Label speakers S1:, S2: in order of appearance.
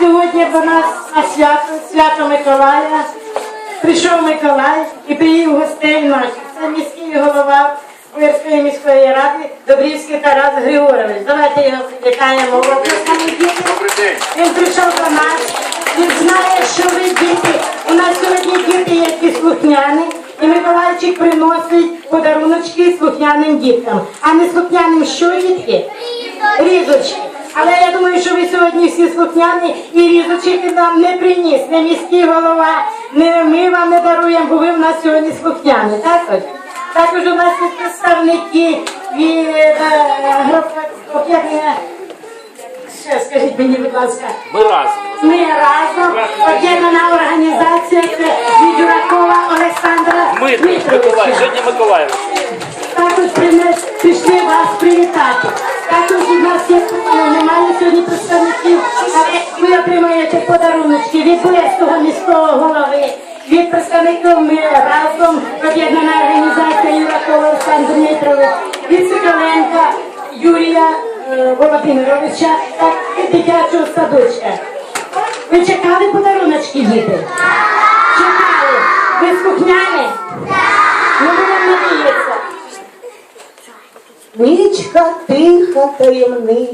S1: сьогодні до нас на свято, свято Миколая. Прийшов Миколай і привів гостей наших. Це міський голова Уярської міської ради Добрівський Тарас Григорович. Давайте його привітаємо. Діти.
S2: Добрий день.
S1: Він прийшов до нас. Він знає, що ви діти. У нас сьогодні діти які слухняні. І Миколайчик приносить подаруночки слухняним діткам. А не слухняним що дітки? Різочки. Але я думаю, що ви сьогодні всі слухняні і різочки нам не приніс, не міський голова, не ми вам не даруємо, бо ви в нас сьогодні слухняні. Так ось? Також у нас є представники від е, об'єднання. Ще скажіть мені, будь ласка.
S2: Ми разом.
S1: Ми разом об'єднана організація це від Юракова Олександра Дмитровича.
S2: Женя Миколаївич.
S1: Також прийшли вас привітати. Також у нас є отримаєте подаруночки від Булецького міського голови, від представників разом об'єднана організація Юракова Олександр Дмитрович, від Соколенка Юрія е, Володимировича та дитячого садочка. Ви чекали подаруночки, діти? Чекали. Ви слухняні? Ну, будемо надіятися.
S3: Нічка тиха таємниця.